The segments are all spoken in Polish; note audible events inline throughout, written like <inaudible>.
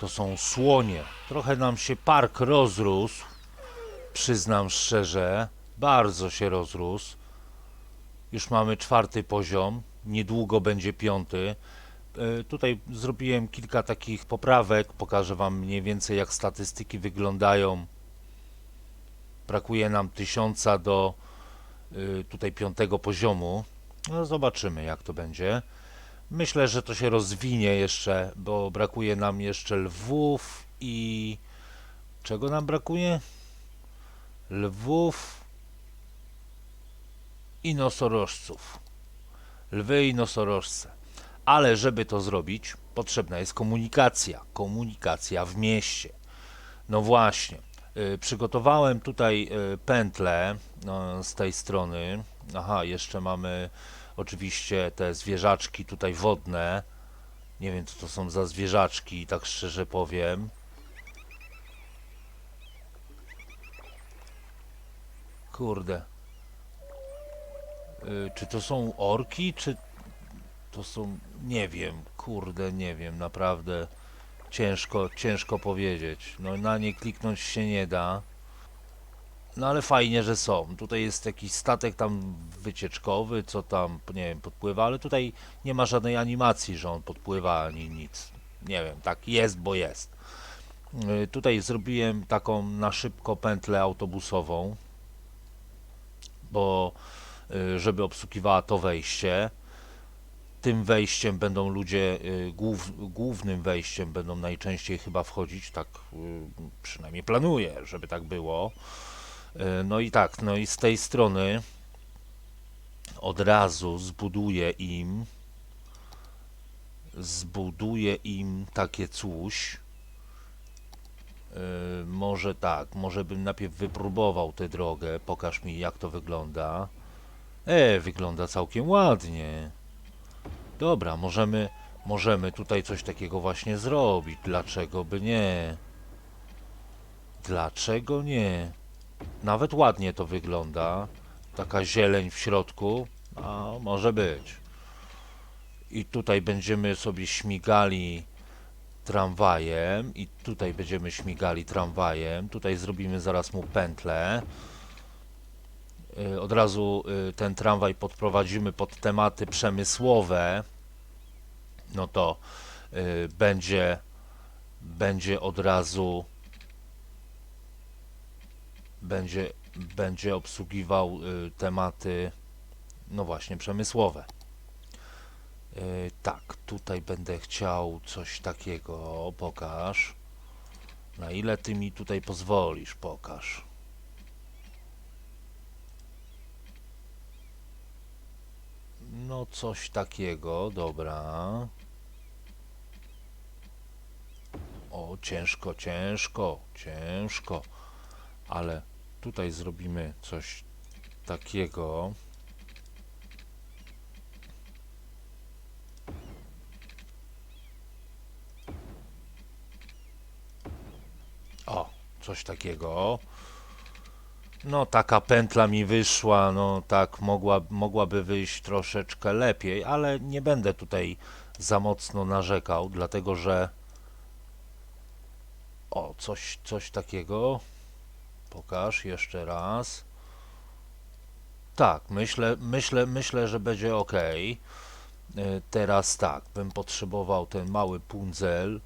To są słonie. Trochę nam się park rozrósł. Przyznam szczerze, bardzo się rozrósł. Już mamy czwarty poziom, niedługo będzie piąty. E, Tutaj zrobiłem kilka takich poprawek. Pokażę Wam mniej więcej, jak statystyki wyglądają. Brakuje nam tysiąca do y, tutaj piątego poziomu. No, zobaczymy, jak to będzie. Myślę, że to się rozwinie jeszcze, bo brakuje nam jeszcze lwów i. Czego nam brakuje? Lwów i nosorożców. Lwy i nosorożce. Ale żeby to zrobić, potrzebna jest komunikacja. Komunikacja w mieście. No właśnie. y, Przygotowałem tutaj y, pętlę no, z tej strony. Aha, jeszcze mamy oczywiście te zwierzaczki tutaj wodne. Nie wiem, co to są za zwierzaczki, tak szczerze powiem. Kurde. Y, Czy to są orki, czy to są... Nie wiem, kurde, nie wiem, naprawdę ciężko, ciężko powiedzieć. No na nie kliknąć się nie da. No ale fajnie, że są. Tutaj jest jakiś statek tam wycieczkowy, co tam, nie wiem, podpływa, ale tutaj nie ma żadnej animacji, że on podpływa ani nic. Nie wiem, tak jest, bo jest. Y, Tutaj zrobiłem taką na szybko pętlę autobusową, bo y, żeby obsługiwała to wejście. Tym wejściem będą ludzie, y, głów, głównym wejściem będą najczęściej chyba wchodzić, tak przynajmniej planuję, żeby tak było. Y, No i tak, no i z tej strony od razu zbuduję im zbuduję im takie coś. Y, Może tak, może bym najpierw wypróbował tę drogę. Pokaż mi jak to wygląda. E, wygląda całkiem ładnie. Dobra, możemy, możemy tutaj coś takiego właśnie zrobić. Dlaczego by nie? Dlaczego nie? Nawet ładnie to wygląda. Taka zieleń w środku. A, może być. I tutaj będziemy sobie śmigali tramwajem. I tutaj będziemy śmigali tramwajem. Tutaj zrobimy zaraz mu pętlę. Y, Od razu y, ten tramwaj podprowadzimy pod tematy przemysłowe. No to y, będzie, będzie od razu będzie, będzie obsługiwał y, tematy, no właśnie, przemysłowe. Y, tak, tutaj będę chciał coś takiego, pokaż. Na ile ty mi tutaj pozwolisz, pokaż. No coś takiego, dobra. O, ciężko, ciężko, ciężko. Ale tutaj zrobimy coś takiego. O, coś takiego. No, taka pętla mi wyszła, no tak, mogła, mogłaby wyjść troszeczkę lepiej, ale nie będę tutaj za mocno narzekał, dlatego że. O, coś, coś takiego. Pokaż jeszcze raz. Tak, myślę, myślę, myślę, że będzie ok. Teraz tak, bym potrzebował ten mały puncel.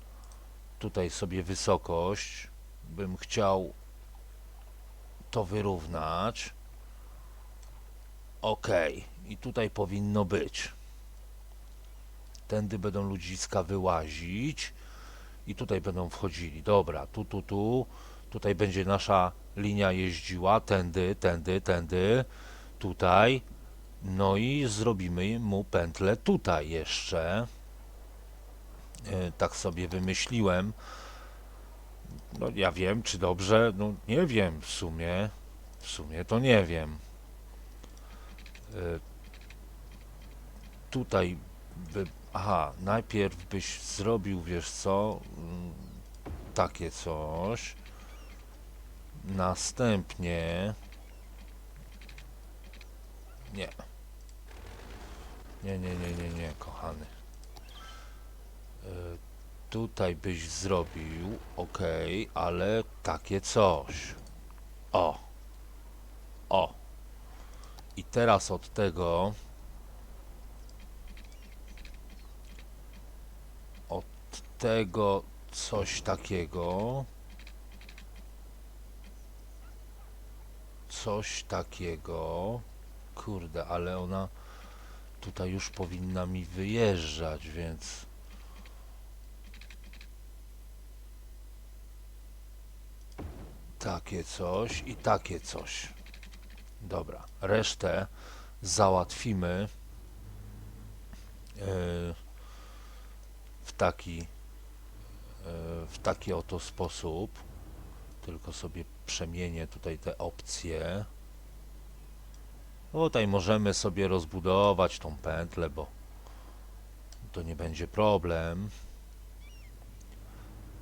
Tutaj sobie wysokość. Bym chciał to wyrównać. Ok, i tutaj powinno być. Tędy będą ludziska wyłazić i tutaj będą wchodzili. Dobra, tu, tu, tu. Tutaj będzie nasza linia jeździła. Tędy, tędy, tędy. Tutaj. No i zrobimy mu pętlę tutaj jeszcze. E, Tak sobie wymyśliłem. No ja wiem, czy dobrze, no nie wiem w sumie. W sumie to nie wiem. E, Tutaj by... Aha, najpierw byś zrobił, wiesz co, mm, takie coś. Następnie... Nie. Nie, nie, nie, nie, nie, kochany. E, Tutaj byś zrobił, ok, ale takie coś. O. O. I teraz od tego. Od tego coś takiego. Coś takiego. Kurde, ale ona tutaj już powinna mi wyjeżdżać, więc. Takie coś i takie coś. Dobra, resztę załatwimy yy, w taki yy, w taki oto sposób. Tylko sobie przemienię tutaj te opcje. Tutaj możemy sobie rozbudować tą pętlę, bo to nie będzie problem.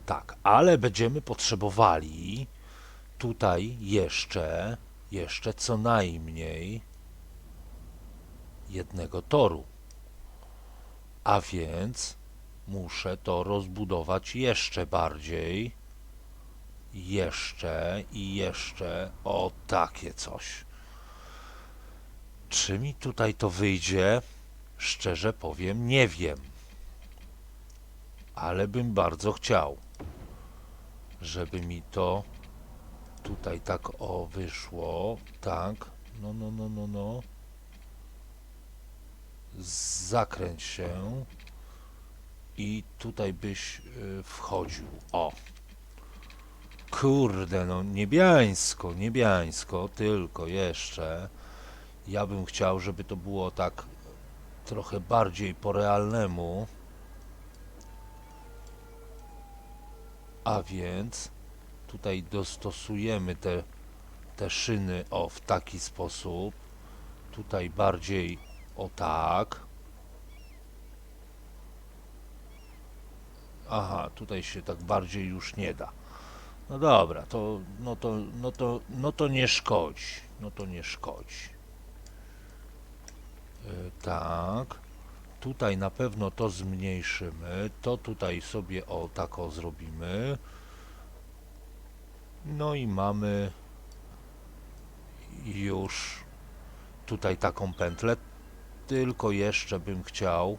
Tak, ale będziemy potrzebowali tutaj jeszcze, jeszcze co najmniej jednego toru. A więc muszę to rozbudować jeszcze bardziej. Jeszcze i jeszcze o takie coś. Czy mi tutaj to wyjdzie? Szczerze powiem, nie wiem. Ale bym bardzo chciał, żeby mi to tutaj tak o wyszło. Tak. No, no, no, no, no. Zakręć się. I tutaj byś y, wchodził. O. Kurde, no niebiańsko, niebiańsko, tylko jeszcze. Ja bym chciał, żeby to było tak trochę bardziej po realnemu. A więc tutaj dostosujemy te, te szyny o w taki sposób. Tutaj bardziej o tak. Aha, tutaj się tak bardziej już nie da. No dobra, to no to no to no to nie szkodzi. No to nie szkodzi. Y, tak. Tutaj na pewno to zmniejszymy. To tutaj sobie o tak o zrobimy. No i mamy już tutaj taką pętlę. Tylko jeszcze bym chciał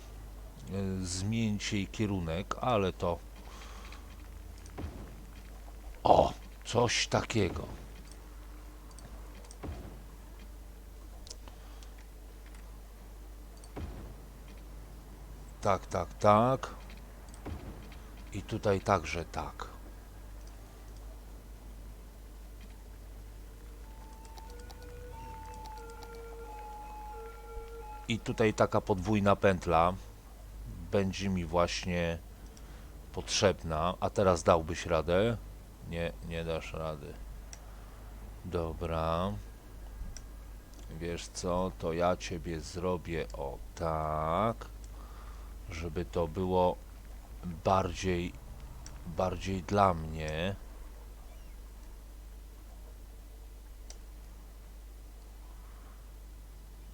y, zmienić jej kierunek, ale to o, coś takiego. Tak, tak, tak. I tutaj także tak. I tutaj taka podwójna pętla będzie mi właśnie potrzebna. A teraz dałbyś radę? Nie, nie dasz rady. Dobra. Wiesz co, to ja ciebie zrobię o tak, żeby to było bardziej, bardziej dla mnie.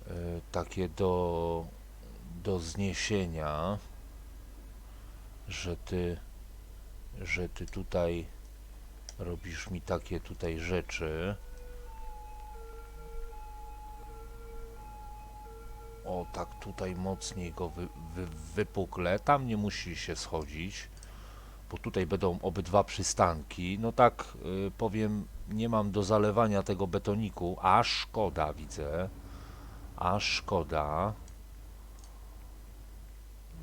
E, takie do, do zniesienia, że ty, że ty tutaj robisz mi takie tutaj rzeczy. O, tak tutaj mocniej go wy, wy, wypuklę. Tam nie musi się schodzić, bo tutaj będą obydwa przystanki. No tak y, powiem, nie mam do zalewania tego betoniku, a szkoda widzę. A szkoda.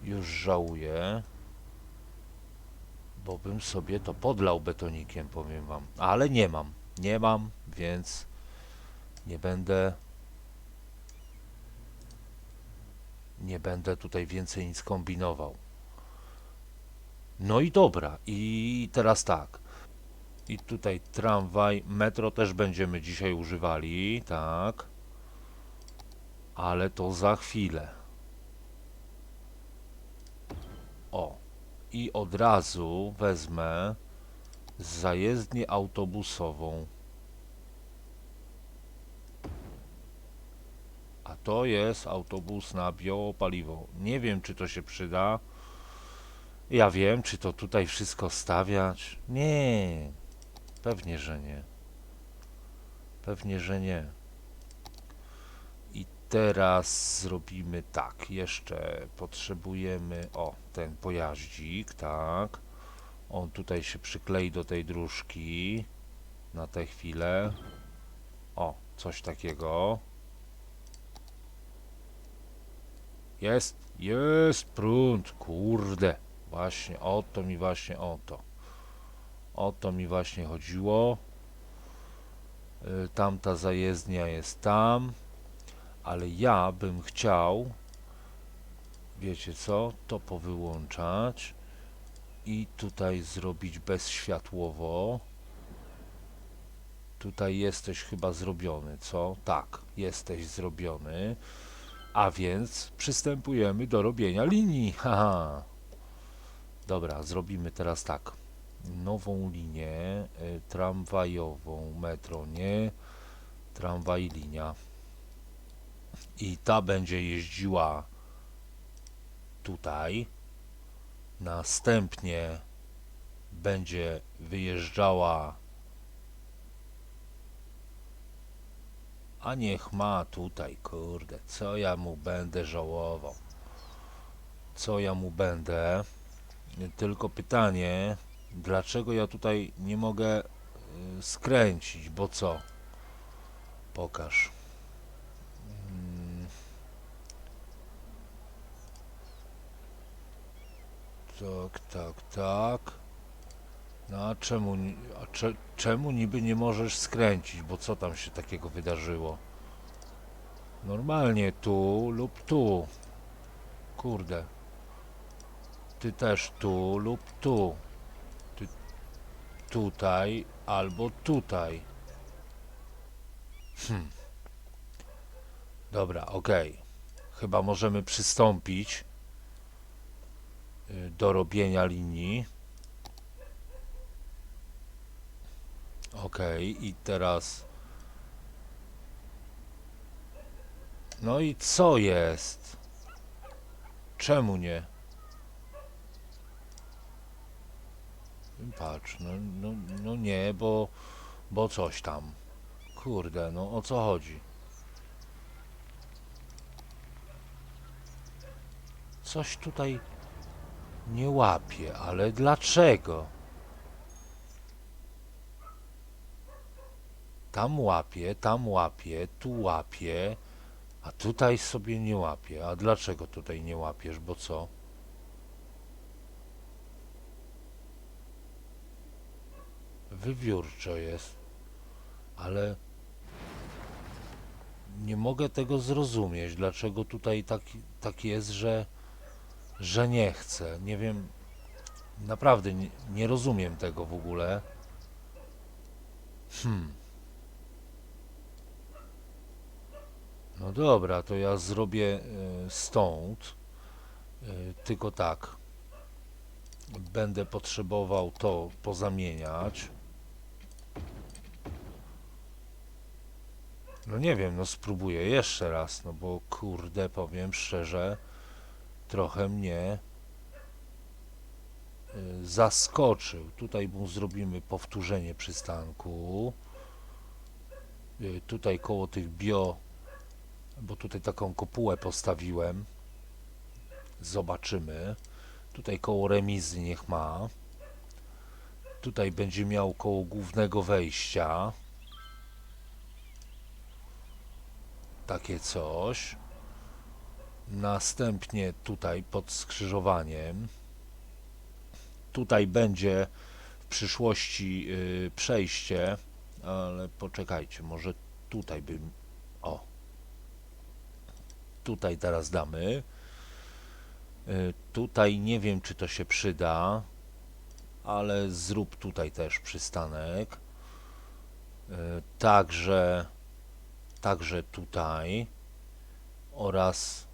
Już żałuję bo bym sobie to podlał betonikiem, powiem wam. Ale nie mam, nie mam, więc nie będę nie będę tutaj więcej nic kombinował. No i dobra, i teraz tak. I tutaj tramwaj, metro też będziemy dzisiaj używali, tak. Ale to za chwilę. O, i od razu wezmę zajezdnię autobusową. A to jest autobus na biopaliwo. Nie wiem, czy to się przyda. Ja wiem, czy to tutaj wszystko stawiać? Nie, pewnie, że nie. Pewnie, że nie. Teraz zrobimy tak. Jeszcze potrzebujemy. O, ten pojaździk, tak. On tutaj się przyklei do tej dróżki na tę chwilę. O, coś takiego. Jest, jest prąd, kurde. Właśnie, o to mi właśnie, o to. O to mi właśnie chodziło. Y, Tamta zajezdnia jest tam. Ale ja bym chciał, wiecie co, to powyłączać i tutaj zrobić bezświatłowo. Tutaj jesteś chyba zrobiony, co? Tak, jesteś zrobiony. A więc przystępujemy do robienia linii. <laughs> Haha. Dobra, zrobimy teraz tak. Nową linię y, tramwajową, metro, nie tramwaj linia. I ta będzie jeździła tutaj. Następnie będzie wyjeżdżała a niech ma tutaj, kurde, co ja mu będę żałował. Co ja mu będę? Tylko pytanie, dlaczego ja tutaj nie mogę y, skręcić, bo co? Pokaż. Tak, tak, tak. No a czemu, a cze, czemu niby nie możesz skręcić? Bo co tam się takiego wydarzyło? Normalnie tu lub tu. Kurde. Ty też tu lub tu. Ty tutaj albo tutaj. Hmm. Dobra, okej. Chyba możemy przystąpić do robienia linii. Okej, i teraz. No i co jest? Czemu nie? Patrz, no, no, no nie, bo, bo coś tam. Kurde, no o co chodzi? Coś tutaj nie łapie, ale dlaczego? Tam łapie, tam łapie, tu łapie, a tutaj sobie nie łapie. A dlaczego tutaj nie łapiesz? Bo co? Wybiórczo jest, ale nie mogę tego zrozumieć. Dlaczego tutaj tak, tak jest, że, że nie chcę? Nie wiem, naprawdę nie, nie rozumiem tego w ogóle. Hmm. No dobra, to ja zrobię e, stąd. E, Tylko tak. Będę potrzebował to pozamieniać. No nie wiem, no spróbuję jeszcze raz, no bo kurde, powiem szczerze, trochę mnie e, zaskoczył. Tutaj mu zrobimy powtórzenie przystanku. E, Tutaj koło tych bio bo tutaj taką kopułę postawiłem. Zobaczymy. Tutaj koło remizy niech ma. Tutaj będzie miał koło głównego wejścia. Takie coś. Następnie tutaj pod skrzyżowaniem. Tutaj będzie w przyszłości yy, przejście, ale poczekajcie, może tutaj bym. O, tutaj teraz damy. Y, Tutaj nie wiem, czy to się przyda, ale zrób tutaj też przystanek. Y, Także, także tutaj oraz,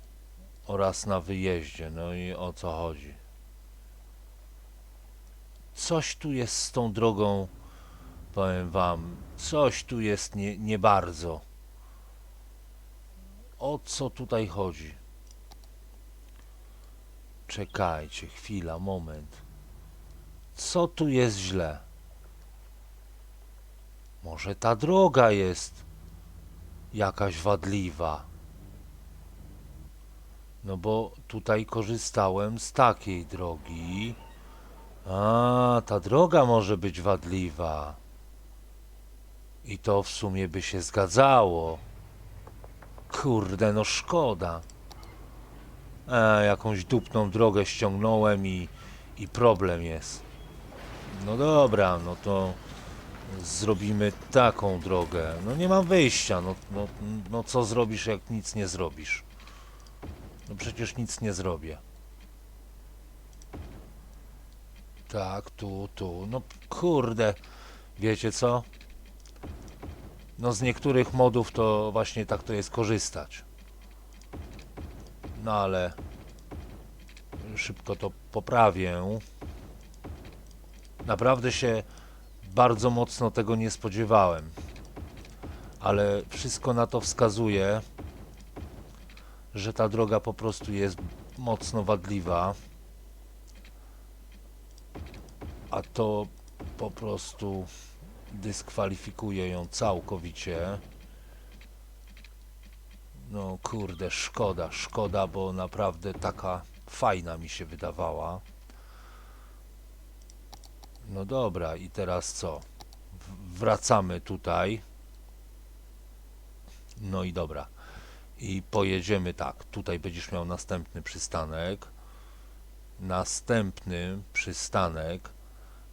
oraz na wyjeździe. No i o co chodzi? Coś tu jest z tą drogą, powiem wam, coś tu jest nie, nie bardzo. O co tutaj chodzi? Czekajcie, chwila, moment. Co tu jest źle? Może ta droga jest jakaś wadliwa. No bo tutaj korzystałem z takiej drogi. A, ta droga może być wadliwa. I to w sumie by się zgadzało. Kurde, no szkoda. E, jakąś dupną drogę ściągnąłem i, i problem jest. No dobra, no to zrobimy taką drogę. No nie mam wyjścia, no, no, no co zrobisz, jak nic nie zrobisz? No przecież nic nie zrobię. Tak, tu, tu. No kurde, wiecie co? No z niektórych modów to właśnie tak to jest korzystać. No ale szybko to poprawię. Naprawdę się bardzo mocno tego nie spodziewałem. Ale wszystko na to wskazuje, że ta droga po prostu jest mocno wadliwa. A to po prostu dyskwalifikuje ją całkowicie. No kurde, szkoda, szkoda, bo naprawdę taka fajna mi się wydawała. No dobra, i teraz co? Wracamy tutaj. No i dobra. I pojedziemy tak. Tutaj będziesz miał następny przystanek. Następny przystanek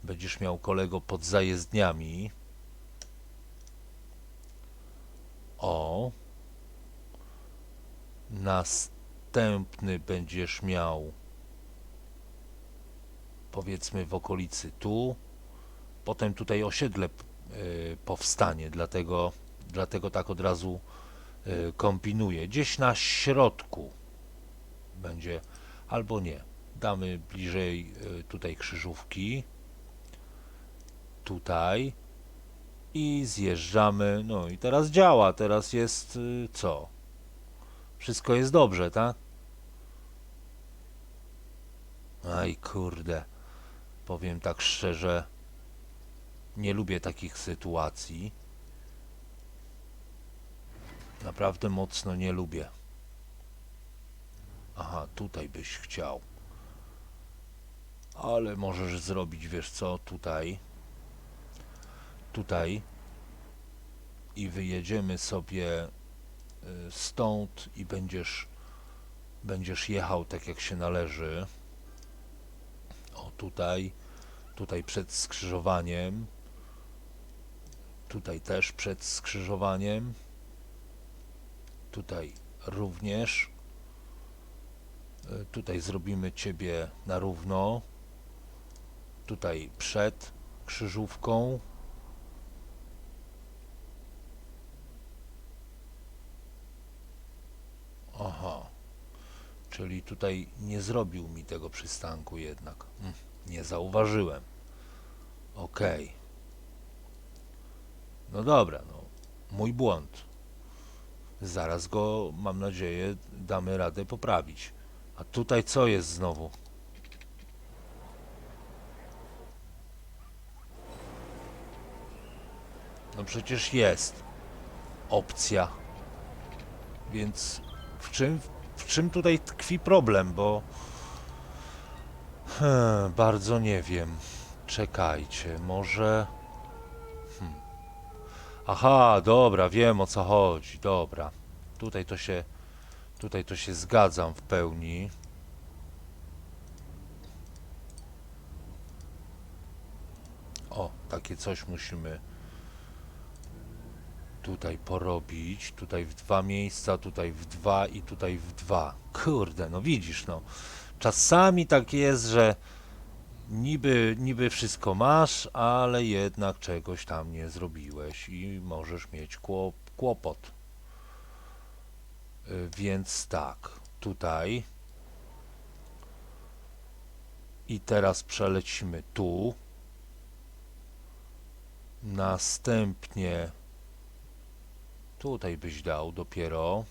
będziesz miał kolego pod zajezdniami. O. Następny będziesz miał powiedzmy w okolicy tu. Potem tutaj osiedle y, powstanie, dlatego, dlatego tak od razu kombinuję. Gdzieś na środku będzie, albo nie. Damy bliżej y, tutaj krzyżówki. Tutaj. I zjeżdżamy. No i teraz działa. Teraz jest y, co? Wszystko jest dobrze, tak? Aj kurde. Powiem tak szczerze, nie lubię takich sytuacji. Naprawdę mocno nie lubię. Aha, tutaj byś chciał. Ale możesz zrobić, wiesz co, tutaj. Tutaj. I wyjedziemy sobie y, stąd i będziesz będziesz jechał tak jak się należy. O tutaj, tutaj przed skrzyżowaniem. Tutaj też przed skrzyżowaniem. Tutaj również. Y, Tutaj zrobimy ciebie na równo. Tutaj przed krzyżówką. Aha. Czyli tutaj nie zrobił mi tego przystanku jednak. Mm, Nie zauważyłem. Okej. No dobra, no. Mój błąd. Zaraz go, mam nadzieję, damy radę poprawić. A tutaj co jest znowu? No przecież jest opcja. Więc w czym, w czym tutaj tkwi problem, bo hmm, bardzo nie wiem. Czekajcie, może. Aha, dobra, wiem o co chodzi. Dobra. Tutaj to się. Tutaj to się zgadzam w pełni. O, takie coś musimy tutaj porobić. Tutaj w dwa miejsca, tutaj w dwa i tutaj w dwa. Kurde, no widzisz, no. Czasami tak jest, że niby, niby wszystko masz, ale jednak czegoś tam nie zrobiłeś i możesz mieć kłop, kłopot. Y, Więc tak, tutaj. I teraz przelecimy tu. Następnie tutaj byś dał dopiero.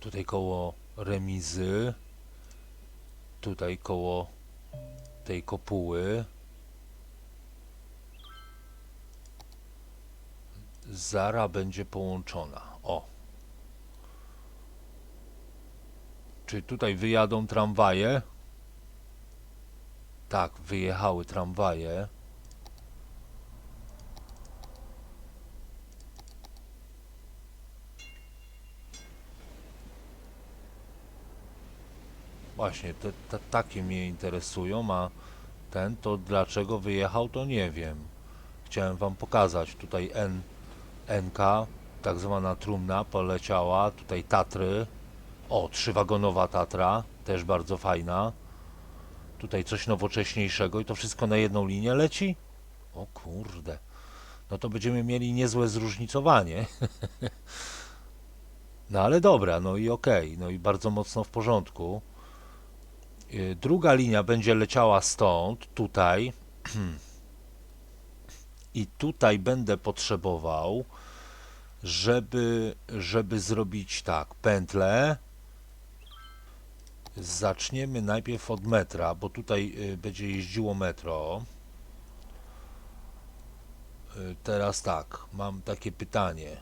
Tutaj koło remizy. Tutaj koło tej kopuły. Zara będzie połączona. O. Czy tutaj wyjadą tramwaje? Tak, wyjechały tramwaje. Właśnie, te, te, takie mnie interesują, a ten to dlaczego wyjechał, to nie wiem. Chciałem wam pokazać. Tutaj N, NK, tak zwana trumna, poleciała. Tutaj Tatry. O, trzywagonowa Tatra, też bardzo fajna. Tutaj coś nowocześniejszego i to wszystko na jedną linię leci? O kurde. No to będziemy mieli niezłe zróżnicowanie. <laughs> No ale dobra, no i okej, no i bardzo mocno w porządku. Y, Druga linia będzie leciała stąd, tutaj. I tutaj będę potrzebował, żeby, żeby zrobić tak, pętlę. Zaczniemy najpierw od metra, bo tutaj y, będzie jeździło metro. Y, Teraz tak, mam takie pytanie.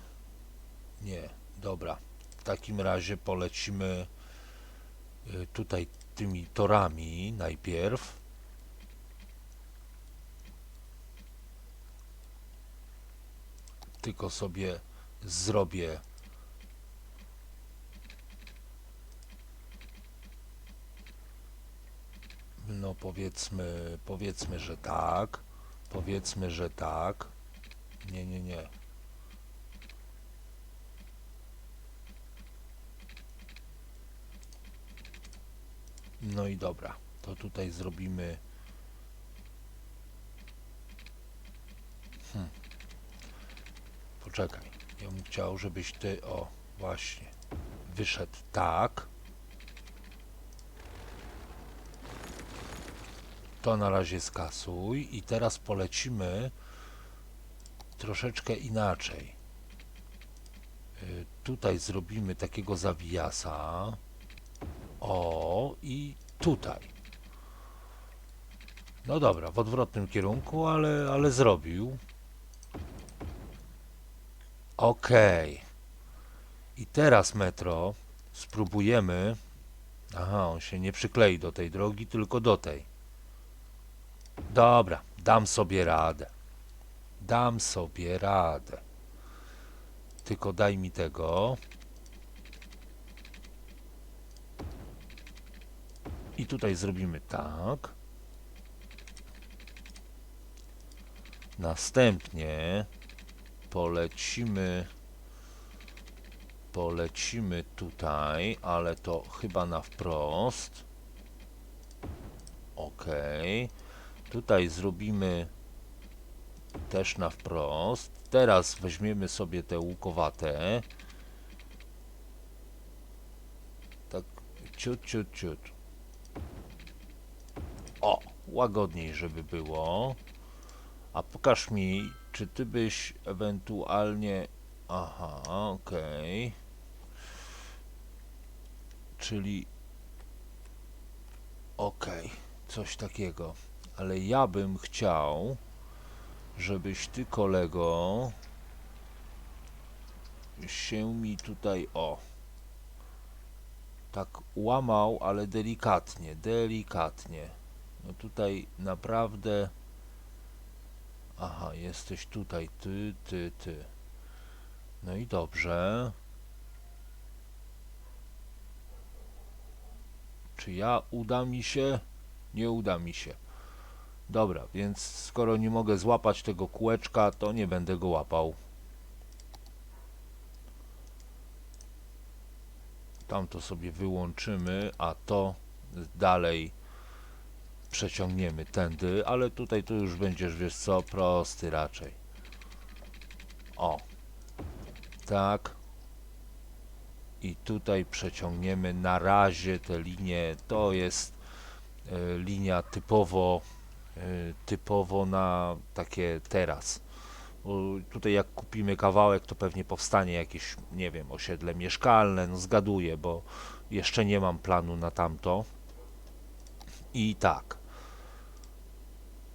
Nie, dobra. W takim razie polecimy tutaj tymi torami najpierw. Tylko sobie zrobię no powiedzmy powiedzmy, że tak. Powiedzmy, że tak. Nie, nie, nie. No i dobra, to tutaj zrobimy. Hmm. Poczekaj, ja bym chciał, żebyś ty, o, właśnie, wyszedł tak. To na razie skasuj i teraz polecimy troszeczkę inaczej. Y, Tutaj zrobimy takiego zawijasa. O, i tutaj. No dobra, w odwrotnym kierunku, ale, ale zrobił. Okej. I teraz metro spróbujemy. Aha, on się nie przyklei do tej drogi, tylko do tej. Dobra, dam sobie radę. Dam sobie radę. Tylko daj mi tego. Tutaj zrobimy tak. Następnie polecimy polecimy tutaj, ale to chyba na wprost. Ok. Tutaj zrobimy też na wprost. Teraz weźmiemy sobie te łukowate. Tak ciut, ciut, ciut. Łagodniej, żeby było. A pokaż mi, czy ty byś ewentualnie. Aha, okej. Czyli. Okej, coś takiego. Ale ja bym chciał, żebyś ty, kolego, się mi tutaj. O. Tak łamał, ale delikatnie, delikatnie. No tutaj naprawdę. Aha, jesteś tutaj, ty, ty, ty. No i dobrze. Czy ja uda mi się? Nie uda mi się. Dobra, więc skoro nie mogę złapać tego kółeczka, to nie będę go łapał. Tam to sobie wyłączymy, a to dalej przeciągniemy tędy, ale tutaj tu już będziesz, wiesz co, prosty raczej. O. Tak. I tutaj przeciągniemy na razie te linie. To jest e, linia typowo e, typowo na takie teraz. Tutaj jak kupimy kawałek, to pewnie powstanie jakieś, nie wiem, osiedle mieszkalne, no zgaduję, bo jeszcze nie mam planu na tamto. I tak.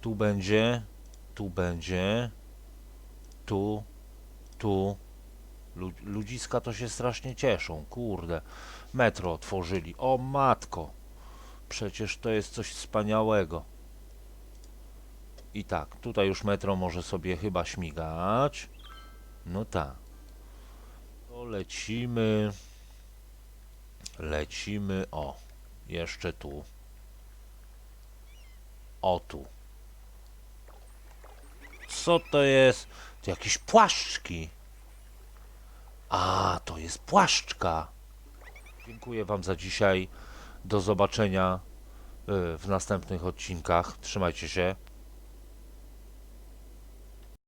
Tu będzie, tu będzie, tu, tu. Lu- Ludziska to się strasznie cieszą, kurde. Metro otworzyli. O matko. Przecież to jest coś wspaniałego. I tak, tutaj już metro może sobie chyba śmigać. No tak. To lecimy. Lecimy. O, jeszcze tu. O tu. Co to jest? To jakieś płaszczki. A, to jest płaszczka. Dziękuję Wam za dzisiaj. Do zobaczenia y, w następnych odcinkach. Trzymajcie się.